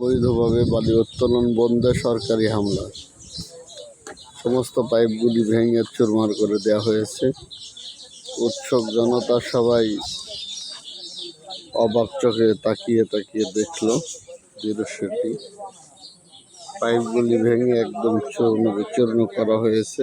বৈধভাবে বালি উত্তোলন বন্ধে সরকারি হামলা। সমস্ত পাইপগুলি ভেঙে চুরমার করে দেওয়া হয়েছে। উৎসব জনতা সবাই অবাক চোখে তাকিয়ে তাকিয়ে দেখল দৃশ্যটি পাইপগুলি ভেঙে একদম চূর্ণ, বিচূর্ণ করা হয়েছে।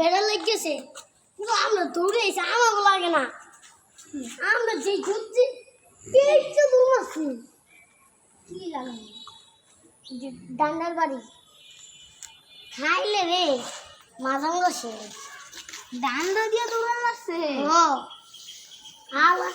বেড়া লেগেছে। কিন্তু আমরা দৌড়ে এসে আমাকে লাগে না। আমরা যে ঘুরছি একটু দৌড়াচ্ছি কি যে ডান্ডার বাড়ি। খাইলে রে মাজাম গেছে ডান্ডা দিয়ে দৌড়ান লাগছে ও আবার